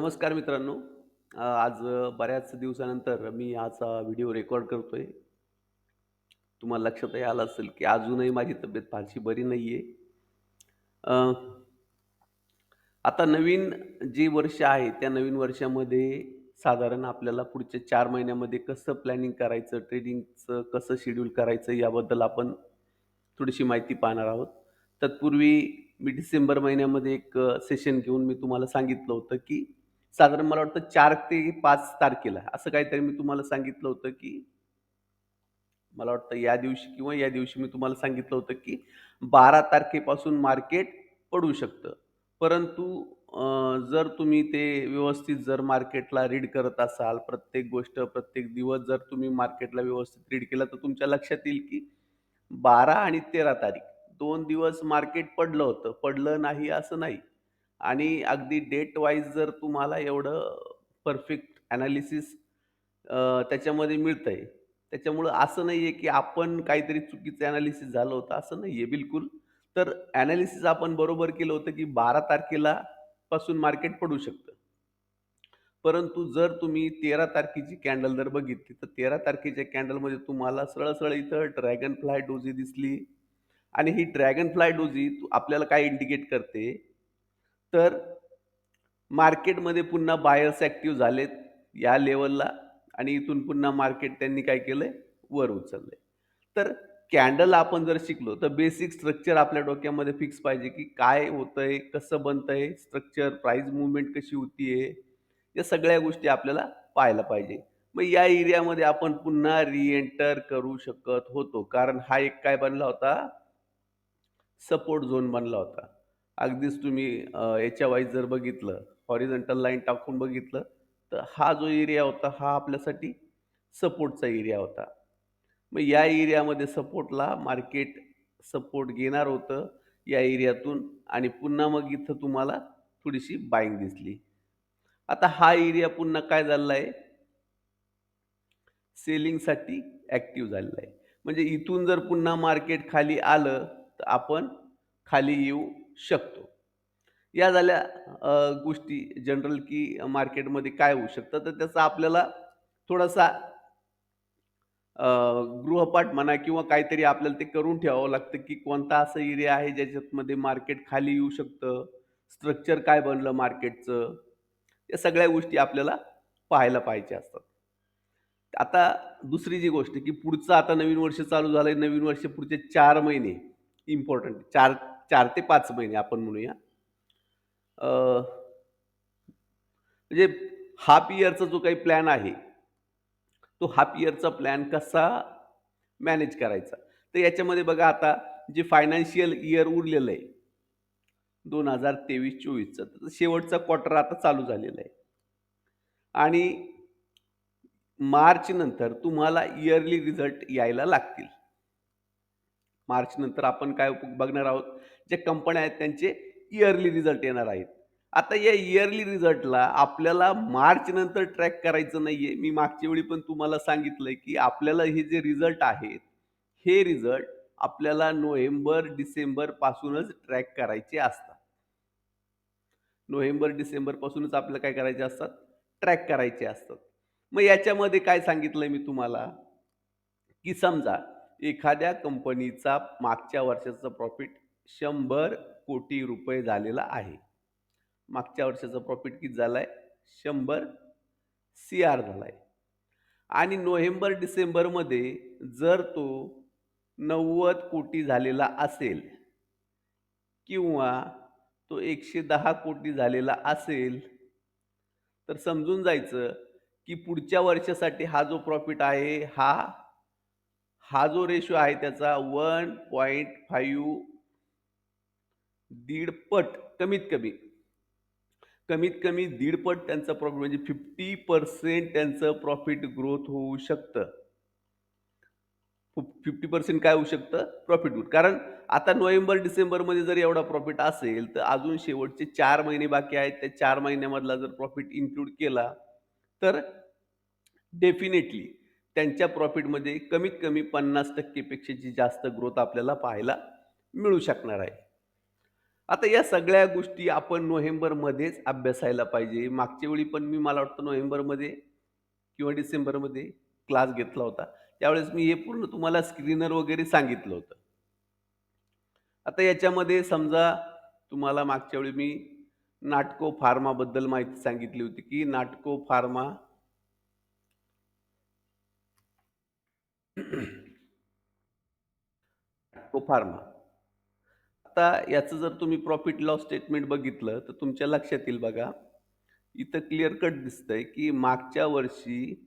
नमस्कार मित्रांनो. आज बऱ्याच दिवसानंतर मी आज हा व्हिडिओ रेकॉर्ड करतो आहे तुम्हाला लक्षातही आलं असेल, की अजूनही माझी तब्येत फारशी बरी नाही आहे आता नवीन जे वर्ष आहे, त्या नवीन वर्षामध्ये साधारण आपल्याला पुढच्या चार महिन्यामध्ये कसं प्लॅनिंग करायचं, ट्रेडिंगचं कसं शेड्यूल करायचं याबद्दल आपण थोडीशी माहिती पाहणार आहोत. तत्पूर्वी मी डिसेंबर महिन्यामध्ये एक सेशन घेऊन मी तुम्हाला सांगितलं होतं, की साधारण मला वाटतं चार ते पाच तारखेला असं काहीतरी मी तुम्हाला सांगितलं होतं, की मला वाटतं या दिवशी किंवा या दिवशी मी तुम्हाला सांगितलं होतं, की 12 तारखेपासून मार्केट पडू शकतं. परंतु जर तुम्ही ते व्यवस्थित जर मार्केटला रीड करत असाल, प्रत्येक गोष्ट, प्रत्येक दिवस जर तुम्ही मार्केटला व्यवस्थित रीड केला, तर तुमच्या लक्षात येईल, की 12 आणि 13 तारीख दोन दिवस मार्केट पडलं होतं. पडलं नाही असं नाही. आणि अगदी डेट वाईज जर तुम्हाला एवढं परफेक्ट ॲनालिसिस त्याच्यामध्ये मिळतं आहे त्याच्यामुळं असं नाही आहे की आपण काहीतरी चुकीचं ॲनालिसिस झालं होतं, असं नाही आहे बिलकुल. तर ॲनालिसिस आपण बरोबर केलं होतं, की 12 तारखेला पासून मार्केट पडू शकतं. परंतु जर तुम्ही 13 तारखेची कॅन्डल जर बघितली, तर 13 तारखेच्या कॅन्डलमध्ये तुम्हाला सरळ-सरळ इथं ड्रॅगन फ्लाय डोजी दिसली आणि ही ड्रॅगन फ्लाय डोजी आपल्याला काय इंडिकेट करते, तर मार्केटमध्ये पुन्हा बायर्स ॲक्टिव्ह झालेत या लेवलला आणि इथून पुन्हा मार्केट त्यांनी काय केलंय, वर उचललंय. तर कॅन्डल आपण जर शिकलो, तर बेसिक स्ट्रक्चर आपल्या डोक्यामध्ये फिक्स पाहिजे, की काय होतंय, कसं बनतंय स्ट्रक्चर, प्राईज मुवमेंट कशी होतीये, या सगळ्या गोष्टी आपल्याला पाहायला पाहिजे. मग या एरियामध्ये आपण पुन्हा रिएंटर करू शकत होतो. कारण हा एक काय बनला होता सपोर्ट झोन बनला होता. अगदीच तुम्ही याच्या वाईज जर बघितलं, हॉरिझॉन्टल लाईन टाकून बघितलं, तर हा जो एरिया होता, हा आपल्यासाठी सपोर्टचा एरिया होता. मग या एरियामध्ये सपोर्टला मार्केट सपोर्ट घेणार होतं या एरियातून आणि पुन्हा मग इथं तुम्हाला थोडीशी बाईंग दिसली. आता हा एरिया पुन्हा काय झालेला आहे सेलिंगसाठी ॲक्टिव्ह झालेला आहे. म्हणजे इथून जर पुन्हा मार्केट खाली आलं, तर आपण खाली येऊ शकतो. या झाल्या गोष्टी जनरल की मार्केटमध्ये काय होऊ शकतं, तर त्याचा आपल्याला थोडासा गृहपाठ म्हणा किंवा काहीतरी आपल्याला ते करून ठेवावं लागतं, की कोणता असा एरिया आहे ज्याच्यामध्ये मार्केट खाली येऊ शकतं, स्ट्रक्चर काय बनलं मार्केटचं, या सगळ्या गोष्टी आपल्याला पाहायला पाहिजे असतात. आता दुसरी जी गोष्ट की पुढचं आता नवीन वर्ष चालू झालंय. नवीन वर्ष पुढचे चार महिने इम्पॉर्टंट चार चार ते पाच महिने आपण म्हणूया. म्हणजे हाफ इयरचा जो काही प्लॅन आहे, तो हाफ इयरचा प्लॅन कसा मॅनेज करायचा? तर याच्यामध्ये बघा आता जे फायनान्शियल इयर उरलेलं आहे 2023-24चं तर शेवटचा क्वार्टर आता चालू झालेला आहे. आणि मार्च नंतर तुम्हाला इयरली रिझल्ट यायला लागतील. मार्च नंतर आपण काय बघणार आहोत, ज्या कंपन्या आहेत त्यांचे इयरली रिझल्ट येणार आहेत. आता या इयरली रिझल्टला आपल्याला मार्च नंतर ट्रॅक करायचं नाहीये. मी मागच्या वेळी पण तुम्हाला सांगितलंय, की आपल्याला हे जे रिझल्ट आहेत, हे रिझल्ट आपल्याला नोव्हेंबर, डिसेंबर पासूनच ट्रॅक करायचे असतात. नोव्हेंबर, डिसेंबर पासूनच आपल्याला काय करायचे असतात, ट्रॅक करायचे असतात. मग याच्यामध्ये काय सांगितलंय मी तुम्हाला, की समजा एखाद्या कंपनीचा मागच्या वर्षाचा प्रॉफिट शंभर कोटी रुपये झालेला आहे. मागच्या वर्षाचा प्रॉफिट किती झाला आहे शंभर सी-आर झाला आहे आणि नोव्हेंबर, डिसेंबरमध्ये जर तो 90 कोटी झालेला असेल किंवा तो 110 कोटी झालेला असेल, तर समजून जायचं, की पुढच्या वर्षासाठी हा जो प्रॉफिट आहे, हा हा जो रेशो आहे त्याचा वन पॉईंट फाईव्ह पट कमीत कमी. कमीत कमी दीड पट त्यांचा प्रॉफिट म्हणजे 50% त्यांचं प्रॉफिट ग्रोथ होऊ शकतं. 50% काय होऊ शकतं? Profit growth. कारण आता नोव्हेंबर, डिसेंबरमध्ये जर एवढा प्रॉफिट असेल, तर अजून शेवटचे चार महिने बाकी आहेत. त्या चार महिन्यामधला जर प्रॉफिट इन्क्लूड केला, तर डेफिनेटली त्यांच्या प्रॉफिटमध्ये कमीत कमी पन्नास टक्केपेक्षाची जास्त ग्रोथ आपल्याला पाहायला मिळू शकणार आहे. आता या सगळ्या गोष्टी आपण नोव्हेंबरमध्येच अभ्यासायला पाहिजे. मागच्या वेळी पण मी मला वाटतं नोव्हेंबरमध्ये किंवा डिसेंबरमध्ये क्लास घेतला होता. त्यावेळेस मी हे पूर्ण तुम्हाला स्क्रीनर वगैरे सांगितलं होतं. आता याच्यामध्ये समजा तुम्हाला मागच्या वेळी मी नाटको फार्माबद्दल माहिती सांगितली होती, की नाटको फार्मा नाटको फार्मा. आता याचं जर तुम्ही प्रॉफिट लॉस स्टेटमेंट बघितलं, तर तुमच्या लक्षात येईल बघा. इथं क्लिअर कट दिसतंय, की मागच्या वर्षी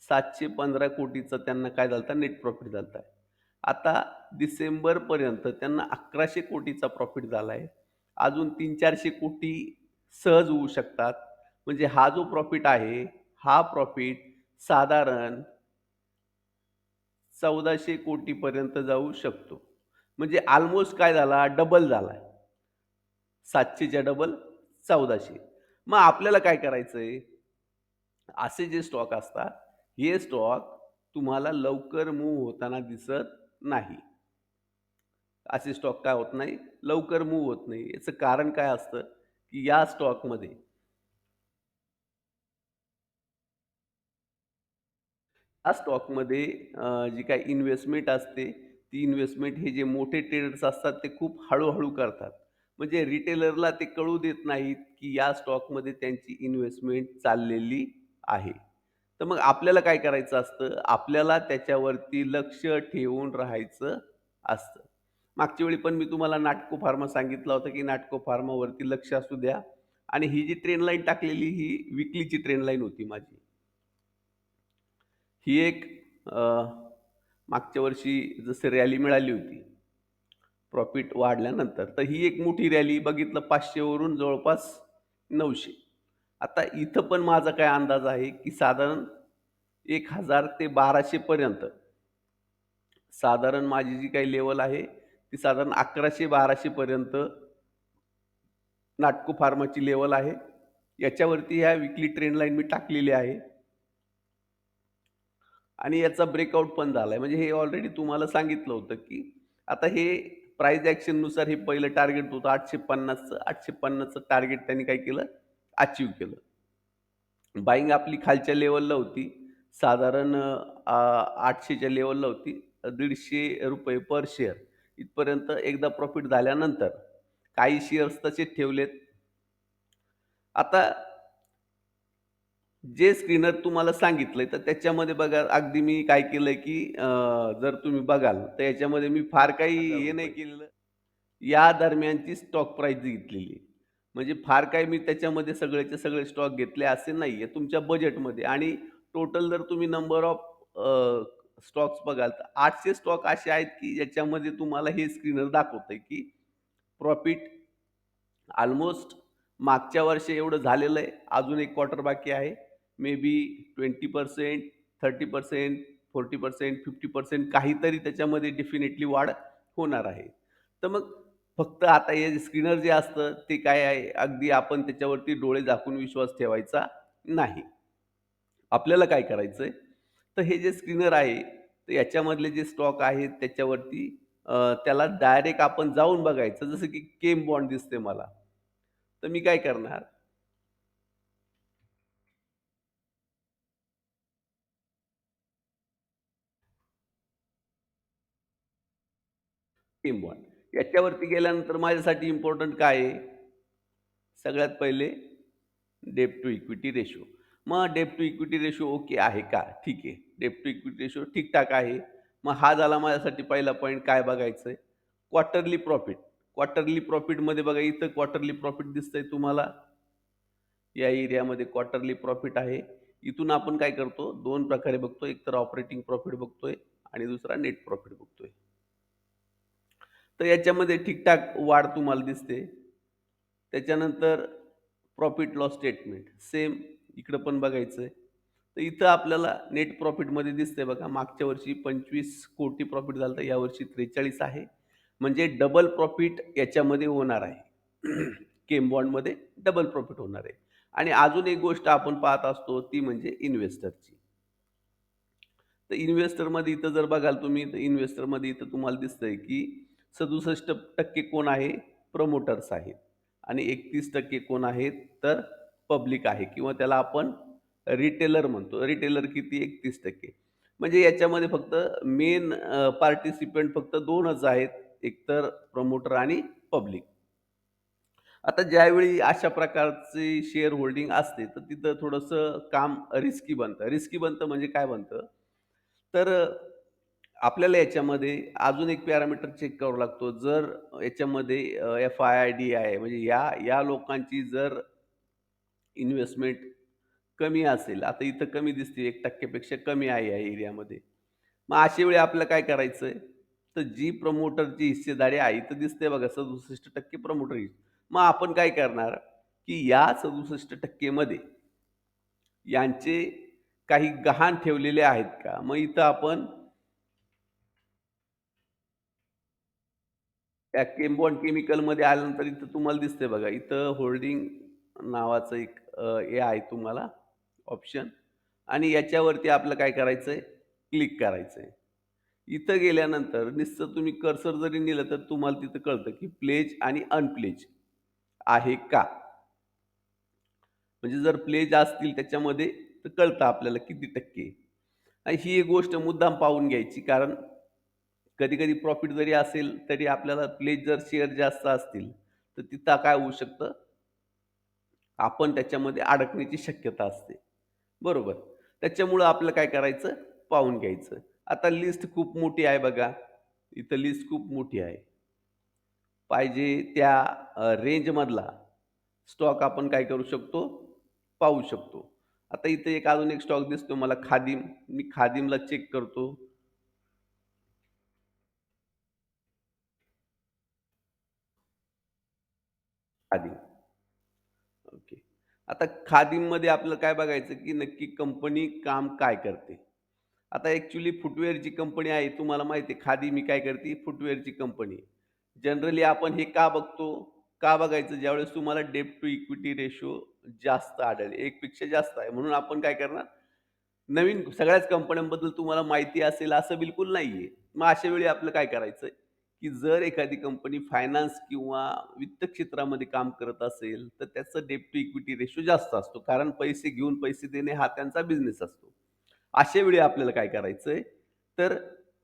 715 कोटीचा त्यांना काय झालता नेट प्रॉफिट झालता. आता डिसेंबरपर्यंत त्यांना अकराशे कोटीचा प्रॉफिट झाला आहे अजून तीन चारशे कोटी सहज होऊ शकतात. म्हणजे हा जो प्रॉफिट आहे, हा प्रॉफिट साधारण चौदाशे कोटीपर्यंत जाऊ शकतो. म्हणजे ऑलमोस्ट काय झाला, डबल झालाय. 700च्या डबल चौदाशे मग आपल्याला काय करायचंय? असे जे स्टॉक असतात, हे स्टॉक तुम्हाला लवकर मूव्ह होताना दिसत नाही. असे स्टॉक काय होत नाही, लवकर मूव्ह होत नाही. याचं कारण काय असतं, की या स्टॉकमध्ये या स्टॉकमध्ये जी काय इन्व्हेस्टमेंट असते, ती इन्व्हेस्टमेंट हे जे मोठे ट्रेडर्स असतात, ते खूप हळूहळू करतात. म्हणजे रिटेलरला ते कळू देत नाहीत, की या स्टॉकमध्ये त्यांची इन्व्हेस्टमेंट चाललेली आहे. तर मग आपल्याला काय करायचं असतं, आपल्याला त्याच्यावरती लक्ष ठेवून राहायचं असतं. मागच्या वेळी पण मी तुम्हाला नाटको फार्मा सांगितलं होतं की नाटको फार्मावरती लक्ष असू द्या आणि ही जी ट्रेन लाईन टाकलेली ही विकलीची ट्रेन लाईन होती माझी. ही एक मागच्या वर्षी जसं रॅली मिळाली होती, प्रॉफिट वाढल्यानंतर, तर ही एक मोठी रॅली बघितलं पाचशेवरून जवळपास नऊशे आता इथं पण माझा काय अंदाज आहे, की साधारण एक हजार ते बाराशेपर्यंत साधारण माझी जी काही लेवल आहे, ती साधारण अकराशे बाराशेपर्यंत नाटको फार्माची लेवल आहे. याच्यावरती ह्या विकली ट्रेंड लाईन मी टाकलेली आहे. आणि याचा ब्रेकआउट पण झाला आहे म्हणजे हे ऑलरेडी तुम्हाला सांगितलं होतं, की आता हे प्राईज ॲक्शननुसार हे पहिलं टार्गेट होतं 850चं. 850चं टार्गेट त्यांनी काय केलं, अचीव केलं. बाईंग आपली खालच्या लेवलला होती. साधारण आठशेच्या लेवलला होती दीडशे रुपये पर शेअर इथपर्यंत एकदा प्रॉफिट झाल्यानंतर काही शेअर्स तसेच ठेवलेत. आता जे स्क्रीनर तुम्हाला सांगितलंय, तर त्याच्यामध्ये बघा अगदी मी काय केलंय, की अ, जर तुम्ही बघाल, तर याच्यामध्ये मी फार काही हे नाही केलेलं. या दरम्यानची स्टॉक प्राईस घेतलेली आहे. म्हणजे फार काही मी त्याच्यामध्ये सगळेचे सगळे स्टॉक घेतले असे नाहीये. तुमच्या बजेटमध्ये आणि टोटल जर तुम्ही नंबर ऑफ स्टॉक्स बघाल, तर 800 स्टॉक असे आहेत, की ज्याच्यामध्ये तुम्हाला हे स्क्रीनर दाखवतंय, की प्रॉफिट अल्मोस्ट मागच्या वर्षी एवढं झालेलं आहे. अजून एक क्वार्टर बाकी आहे. मे बी 20%, 30%, 40%, 50% काहीतरी त्याच्यामध्ये डेफिनेटली वाढ होणार आहे. तर मग फक्त आता हे स्क्रीनर जे असतं, ते काय आहे, अगदी आपण त्याच्यावरती डोळे झाकून विश्वास ठेवायचा नाही. आपल्याला काय करायचं आहे तर हे जे स्क्रीनर आहे, तर याच्यामधले जे स्टॉक आहेत त्याच्यावरती त्याला डायरेक्ट आपण जाऊन बघायचं. जसं की केम बॉन्ड दिसते मला. तर मी काय करणार टीम वन याच्यावरती गेल्यानंतर माझ्यासाठी इम्पॉर्टंट काय आहे? सगळ्यात पहिले डेप टू इक्विटी रेशो. मग debt to equity ratio okay आहे का? ठीक आहे. डेब्ट टू इक्विटी रेशो ठीकठाक आहे. मग हा झाला माझ्यासाठी पहिला पॉईंट काय बघायचं आहे क्वार्टरली प्रॉफिट. क्वार्टरली प्रॉफिटमध्ये बघा इथं क्वार्टरली प्रॉफिट दिसतंय तुम्हाला. या एरियामध्ये क्वार्टरली प्रॉफिट आहे. इथून आपण काय करतो, दोन प्रकारे बघतो. एक तर ऑपरेटिंग प्रॉफिट बघतोय आणि दुसरा नेट प्रॉफिट बघतोय. तर याच्यामध्ये ठीकठाक वाढ तुम्हाला दिसते. त्याच्यानंतर प्रॉफिट लॉस स्टेटमेंट सेम इकडं पण बघायचं आहे तर इथं आपल्याला नेट प्रॉफिटमध्ये दिसतंय बघा, मागच्या वर्षी 25 कोटी प्रॉफिट झालं तर यावर्षी 43 आहे. म्हणजे डबल प्रॉफिट याच्यामध्ये होणार आहे. केम बॉन्डमध्ये डबल प्रॉफिट होणार आहे. आणि अजून एक गोष्ट आपण पाहत असतो, ती म्हणजे इन्व्हेस्टरची. तर इन्व्हेस्टरमध्ये इथं जर बघाल तुम्ही, तर इन्व्हेस्टरमध्ये इथं तुम्हाला दिसतंय, की 67% कोण आहे? प्रमोटर्स आहेत आणि 31% कोण आहेत तर पब्लिक आहे किंवा त्याला आपण रिटेलर म्हणतो. रिटेलर किती 31% म्हणजे याच्यामध्ये फक्त मेन पार्टिसिपंट फक्त दोनच आहेत. एकतर प्रमोटर आणि पब्लिक. आता ज्यावेळी अशा प्रकारचे शेअर होल्डिंग असते, तर तिथं थोडंसं काम रिस्की बनतं. रिस्की बनतं म्हणजे काय बनतं? तर आपल्याला याच्यामध्ये अजून एक पॅरामीटर चेक करावा लागतो. जर याच्यामध्ये एफ आय आय डी आहे म्हणजे या या लोकांची जर इन्व्हेस्टमेंट कमी असेल, आता इथं कमी दिसते एक टक्क्यापेक्षा कमी आहे या एरियामध्ये. मग अशा वेळी आपल्याला काय आहे तर जी प्रमोटरची हिस्सेदारी आहे, इथं दिसते बघा 67% प्रमोटर मग आपण काय करणार, की या सदुसष्ट टक्केमध्ये यांचे काही गहाण ठेवलेले आहेत का? मग इथं आपण त्या केम्बॉन केमिकलमध्ये आल्यानंतर इथं तुम्हाला दिसतंय बघा, इथं होल्डिंग नावाचं एक हे आहे तुम्हाला ऑप्शन आणि याच्यावरती आपलं काय करायचंय? क्लिक करायचं आहे इथं गेल्यानंतर निश्चित तुम्ही कर्सर जरी नेलं, तर तुम्हाला तिथं कळतं, की प्लेज आणि अनप्लेज आहे का? म्हणजे जर प्लेज असतील त्याच्यामध्ये तर कळतं आपल्याला किती टक्के. आणि ही एक गोष्ट मुद्दाम पाहून घ्यायची कारण कधी-कधी प्रॉफिट जरी असेल, तरी आपल्याला प्लेज जर शेअर जास्त असतील, तर तिथं काय होऊ शकतं? आपण त्याच्यामध्ये अडकण्याची शक्यता असते. बरोबर. त्याच्यामुळं आपलं काय करायचं? पाहून घ्यायचं. आता लिस्ट खूप मोठी आहे बघा. इथं लिस्ट खूप मोठी आहे. पाहिजे त्या रेंजमधला स्टॉक आपण काय करू शकतो? पाहू शकतो. आता इथं एक अजून एक स्टॉक दिसतो मला खादिम. मी खादिमला चेक करतो. खादिम. ओके. आता खादिममध्ये आपलं काय बघायचं, की नक्की कंपनी काम काय करते? आता ॲक्चुअली फुटवेअरची कंपनी आहे. तुम्हाला माहिती आहे खादिम ही काय करते? फुटवेअरची कंपनी आहे. जनरली आपण हे का बघतो? का बघायचं? ज्यावेळेस तुम्हाला डेब्ट टू इक्विटी रेशो जास्त आढळेल. 1 पेक्षा जास्त आहे. म्हणून आपण काय करणार? नवीन सगळ्याच कंपन्यांबद्दल तुम्हाला माहिती असेल असं बिलकुल नाहीये. मग अशा वेळी आपलं काय करायचं? की जर एखादी कंपनी फायनान्स किंवा वित्त क्षेत्रामध्ये काम करत असेल, तर त्याचं डेप टू इक्विटी रेशो जास्त असतो. कारण पैसे घेऊन पैसे देणे हा त्यांचा बिझनेस असतो. अशा वेळी आपल्याला काय करायचं आहे तर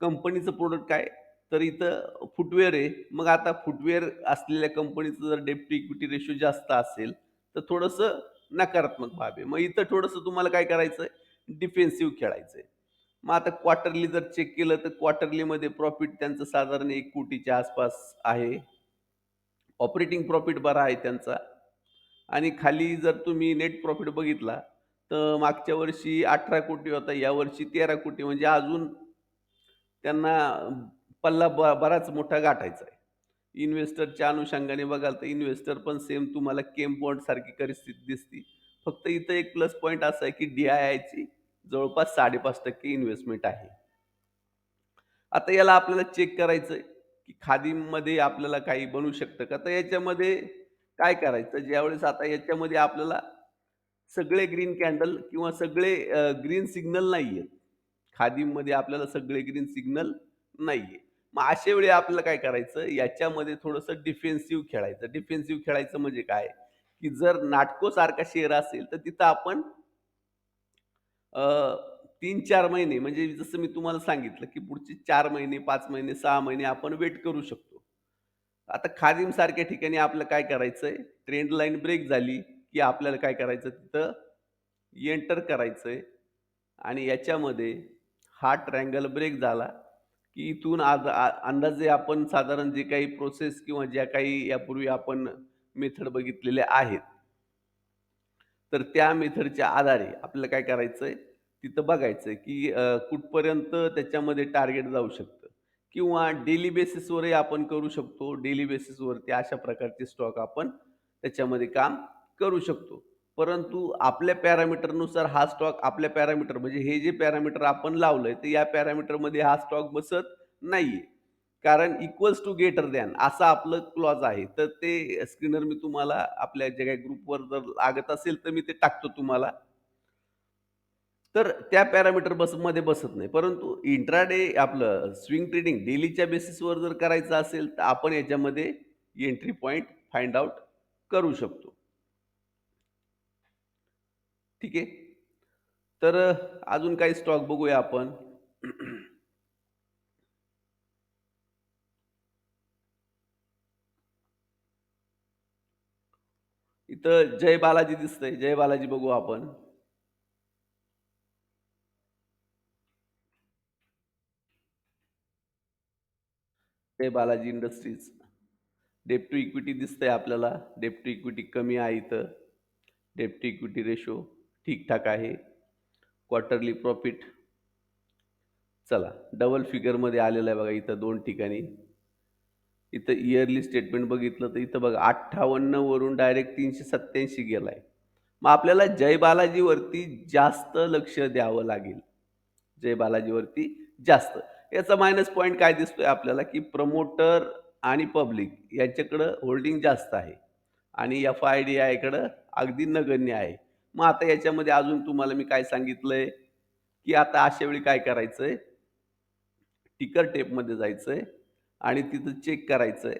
कंपनीचं प्रोडक्ट काय? तर इथं फुटवेअर आहे. मग आता फुटवेअर असलेल्या कंपनीचं जर डेप टू इक्विटी रेशो जास्त असेल, तर थोडंसं नकारात्मक बाब आहे. मग इथं थोडंसं तुम्हाला काय करायचं आहे डिफेन्सिव्ह खेळायचं आहे मग आता क्वार्टरली जर चेक केलं, तर क्वार्टरलीमध्ये प्रॉफिट त्यांचं साधारण एक कोटीच्या आसपास आहे. ऑपरेटिंग प्रॉफिट बरा आहे त्यांचा आणि खाली जर तुम्ही नेट प्रॉफिट बघितला, तर मागच्या वर्षी 18 कोटी होता, यावर्षी 13 कोटी म्हणजे अजून त्यांना पल्ला ब बराच मोठा गाठायचा आहे. इन्व्हेस्टरच्या अनुषंगाने बघाल, तर इन्व्हेस्टर पण सेम तुम्हाला केम बॉन्ड सारखी परिस्थिती दिसते. फक्त इथं एक प्लस पॉईंट असा आहे, की डी-आय-आयची जवळपास 5.5% इन्व्हेस्टमेंट आहे. आता याला आपल्याला चेक करायचं की खादीमध्ये आपल्याला काही बनू शकतं का? तर याच्यामध्ये काय करायचं? ज्यावेळेस आता याच्यामध्ये आपल्याला सगळे ग्रीन कॅन्डल किंवा सगळे ग्रीन सिग्नल नाहीयेत. खादीमध्ये आपल्याला सगळे ग्रीन सिग्नल नाहीये. मग अशा वेळी आपल्याला काय करायचं? याच्यामध्ये थोडंसं डिफेन्सिव्ह खेळायचं. डिफेन्सिव्ह खेळायचं म्हणजे काय? की जर नाटको सारखा शेअर असेल, तर तिथं आपण तीन चार महिने म्हणजे जसं मी तुम्हाला सांगितलं, की पुढचे चार महिने, पाच महिने, सहा महिने आपण वेट करू शकतो. आता खादिमसारख्या ठिकाणी आपलं काय करायचं आहे ट्रेंड लाईन ब्रेक झाली, की आपल्याला काय करायचं तिथं एंटर करायचं आहे आणि याच्यामध्ये हा ट्रँगल ब्रेक झाला, की इथून आज अंदाजे आपण साधारण जे काही प्रोसेस किंवा ज्या काही यापूर्वी आपण मेथड बघितलेल्या आहेत. तर त्या मेथडच्या आधारे आपल्याला काय करायचं आहे तिथं बघायचं आहे की अ, कुठपर्यंत त्याच्यामध्ये टार्गेट जाऊ शकतं किंवा डेली बेसिसवरही आपण करू शकतो. डेली बेसिसवरती अशा प्रकारचे स्टॉक आपण त्याच्यामध्ये काम करू शकतो. परंतु आपल्या पॅरामीटरनुसार हा स्टॉक आपल्या पॅरामीटर म्हणजे हे जे पॅरामीटर आपण लावलंय, तर या पॅरामीटरमध्ये हा स्टॉक बसत नाहीये. कारण इक्वल्स टू ग्रेटर दॅन असं आपलं क्लॉज आहे. तर ते स्क्रीनर मी तुम्हाला आपल्या जे काही ग्रुपवर जर लागत असेल, तर मी ते टाकतो तुम्हाला. तर त्या पॅरामीटर बसमध्ये बसत नाही. परंतु इंट्राडे आपलं स्विंग ट्रेडिंग डेलीच्या बेसिसवर जर करायचं असेल, तर आपण याच्यामध्ये एंट्री पॉईंट फाइंड आउट करू शकतो ठीक आहे तर अजून काही स्टॉक बघूया आपण इथं जय बालाजी दिसतंय. जय बालाजी बघू आपण. Jai Balaji industries. Debt to equity दिसतंय आपल्याला. डेप टू इक्विटी कमी आहे इथं. डेप टू इक्विटी रेशो ठीकठाक आहे. Quarterly profit. चला डबल फिगरमध्ये आलेलं आहे बघा इथं दोन ठिकाणी. इथं इयरली स्टेटमेंट बघितलं तर इथं बघा अठ्ठावन्नवरून डायरेक्ट तीनशे सत्त्याऐंशी गेला आहे मग आपल्याला जय बालाजीवरती जास्त लक्ष द्यावं लागेल. जय बालाजीवरती जास्त. याचा मायनस पॉईंट काय दिसतोय आपल्याला की प्रमोटर आणि पब्लिक यांच्याकडं होल्डिंग जास्त आहे. आणि एफ आय डी आयकडं अगदी नगण्य आहे. मग आता याच्यामध्ये अजून तुम्हाला मी काय सांगितलंय? की आता अशा वेळी काय करायचंय? टिकर टेपमध्ये जायचंय. आणि तिथं चेक करायचं आहे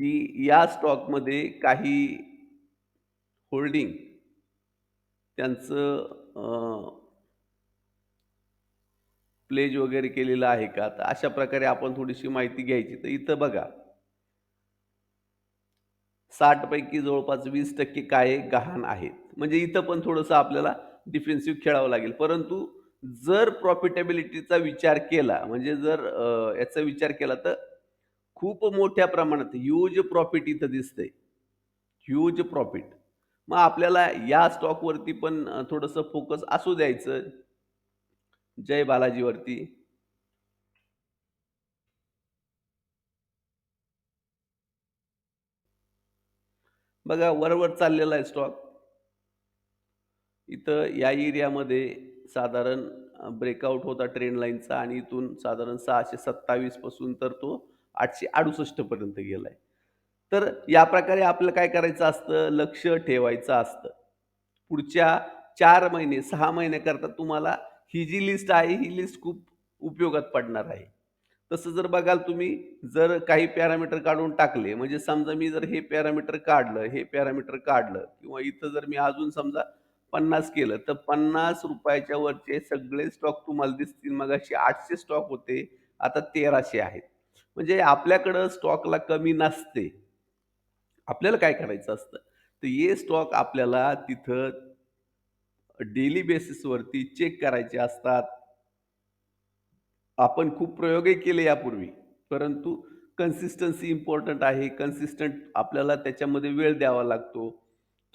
की या स्टॉकमध्ये काही होल्डिंग त्यांचं प्लेज वगैरे केलेलं आहे का? तर अशा प्रकारे आपण थोडीशी माहिती घ्यायची. तर इथं बघा. साठपैकी जवळपास वीस टक्के काय गहाण आहेत. म्हणजे इथं पण थोडंसं आपल्याला डिफेन्सिव्ह खेळावं लागेल. परंतु जर प्रॉफिटेबिलिटीचा विचार केला म्हणजे जर याचा विचार केला तर खूप मोठ्या प्रमाणात ह्यूज प्रॉफिट इथं दिसतंय. ह्यूज प्रॉफिट मग आपल्याला या स्टॉकवरती पण थोडंसं फोकस असू द्यायचं. जय बालाजीवरती. बघा वरवर चाललेला आहे स्टॉक इथं या एरियामध्ये साधारण ब्रेकआउट होता ट्रेंड लाईनचा आणि इथून साधारण सहाशे सत्तावीसपासून तर तो आठशे अडुसष्टपर्यंत गेला आहे तर या प्रकारे आपलं काय करायचं असतं? लक्ष ठेवायचं असतं. पुढच्या चार महिने सहा महिन्याकरता तुम्हाला ही जी लिस्ट आहे ही लिस्ट खूप उपयोगात पडणार आहे. तसं जर बघाल तुम्ही जर काही पॅरामीटर काढून टाकले म्हणजे समजा मी जर हे पॅरामीटर काढलं हे पॅरामीटर काढलं किंवा इथं जर मी अजून समजा पन्नास केलं तर पन्नास रुपयाच्या वरचे सगळे स्टॉक तुम्हाला दिसतील. मग असे आठशे स्टॉक होते. आता तेराशे आहेत. म्हणजे आपल्याकडं स्टॉकला कमी नसते. आपल्याला काय करायचं असतं? तर हे स्टॉक आपल्याला तिथं डेली बेसिसवरती चेक करायचे असतात. आपण खूप प्रयोगही केले यापूर्वी. परंतु कन्सिस्टन्सी इम्पॉर्टंट आहे. कन्सिस्टंट आपल्याला त्याच्यामध्ये वेळ द्यावा लागतो.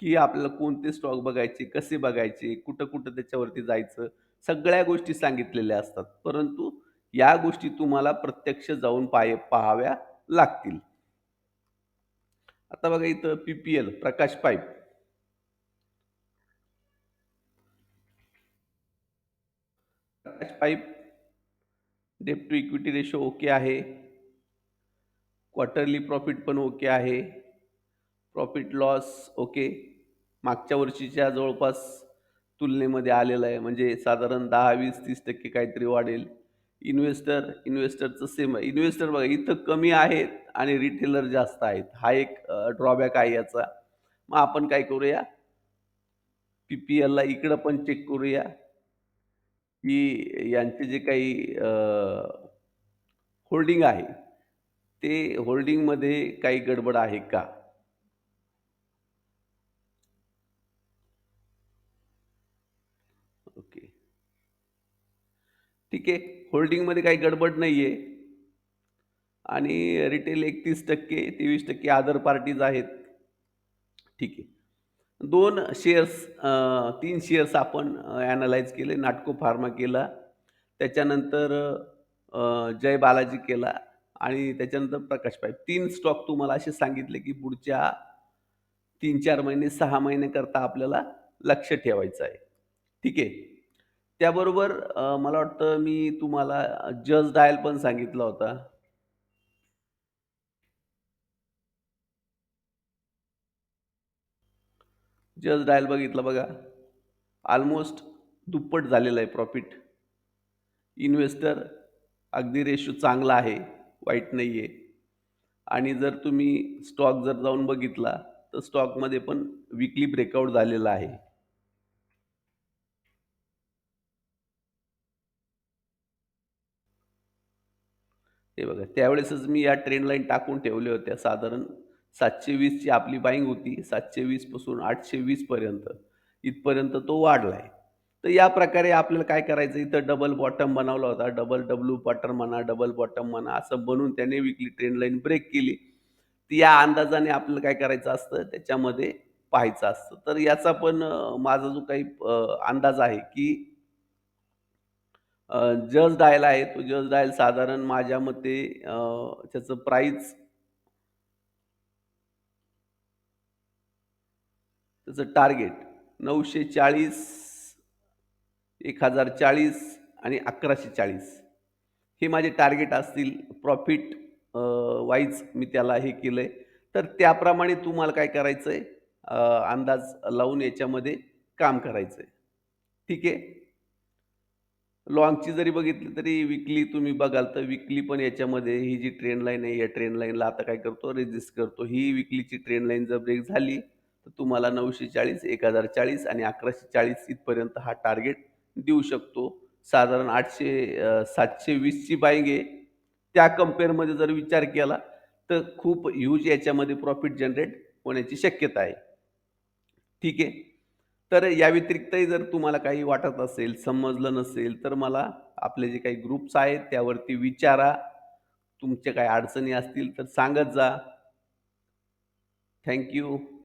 की आपल्याला कोणते स्टॉक बघायचे कसे बघायचे कुठं कुठं त्याच्यावरती जायचं सगळ्या गोष्टी सांगितलेल्या असतात. परंतु या गोष्टी तुम्हाला प्रत्यक्ष जाऊन पाय पाहाव्या लागतील. आता बघा इथं P P L Prakash pipe. Prakash pipe debt to equity ratio okay आहे. क्वार्टरली प्रॉफिट पण ओके आहे. प्रॉफिट लॉस ओके मागच्या वर्षीच्या जवळपास तुलनेमध्ये आलेलं आहे. म्हणजे साधारण दहा वीस तीस टक्के काहीतरी वाढेल. इन्व्हेस्टर इन्व्हेस्टरचं सेम आहे. इन्व्हेस्टर बघा इथं कमी आहेत आणि रिटेलर जास्त आहेत. हा एक ड्रॉबॅक आहे याचा. मग आपण काय करूया? पी पी एलला इकडं पण चेक करूया. की यांचे जे काही होल्डिंग आहे ते होल्डिंगमध्ये काही गडबड आहे का? ओके. ठीक आहे. होल्डिंगमध्ये काही गडबड नाही आहे आणि रिटेल एकतीस टक्के तेवीस टक्के अदर पार्टीज आहेत. ठीक आहे. दोन शेअर्स तीन शेअर्स आपण ॲनालाइज केले. नाटको फार्मा केला. त्याच्यानंतर जय बालाजी केला. आणि त्याच्यानंतर प्रकाश पाईप. तीन स्टॉक तुम्हाला असे सांगितले की पुढच्या तीन चार महिने सहा महिन्याकरता आपल्याला लक्ष ठेवायचं आहे. ठीक आहे. त्याबरोबर मला वाटतं मी तुम्हाला जज डायल पण सांगितला होता. जज डायल बघितलं बघा. ऑलमोस्ट दुप्पट झालेलं आहे प्रॉफिट इन्व्हेस्टर अगदी रेशो चांगला आहे, वाईट नाही आहे आणि जर तुम्ही स्टॉक जर जाऊन बघितला, तर स्टॉकमध्ये पण वीकली ब्रेकआउट झालेला आहे. हे बघा, त्यावेळेसच मी या ट्रेंड लाईन टाकून ठेवल्या होत्या. साधारण सातशे वीसची आपली बाईंग होती. सातशे वीसपासून आठशे वीसपर्यंत इथपर्यंत तो वाढला आहे तर या प्रकारे आपल्याला काय करायचं, इथं डबल बॉटम बनवला होता. डबल डब्ल्यू बॉटम म्हणा, डबल बॉटम म्हणा, असं बनवून त्याने विकली ट्रेंड लाईन ब्रेक केली. तर या अंदाजाने आपल्याला काय करायचं असतं, त्याच्यामध्ये पाहायचं असतं. तर याचा पण माझा जो काही अंदाज आहे, की जज डायल आहे. तो जज डायल साधारण माझ्या मते त्याचं प्राईज त्याचं टार्गेट 940, 1040 आणि 1140 हे माझे टार्गेट असतील. प्रॉफिट वाईज मी त्याला हे केलंय. तर त्याप्रमाणे तुम्हाला काय करायचं आहे अंदाज लावून याच्यामध्ये काम करायचं आहे ठीक आहे. लाँगची जरी बघितली तरी विकली तुम्ही बघाल तर विकली पण याच्यामध्ये ही जी ट्रेन लाईन आहे, या ट्रेन लाईनला आता काय करतो रेजिस्ट करतो. ही विकलीची ट्रेन लाईन जर ब्रेक झाली, तर तुम्हाला 940, 1040 आणि 1140 इथपर्यंत हा टार्गेट देऊ शकतो. साधारण आठशे सातशे वीसची बाईंग आहे. त्या कम्पेअरमध्ये जर विचार केला, तर खूप ह्यूज याच्यामध्ये प्रॉफिट जनरेट होण्याची शक्यता आहे. ठीक आहे. तर या व्यतिरिक्तही जर तुम्हाला काही वाटत असेल, समजलं नसेल, तर मला आपले जे काही ग्रुप्स आहेत त्यावरती विचारा. तुमच्या काही अडचणी असतील तर सांगत जा. थँक्यू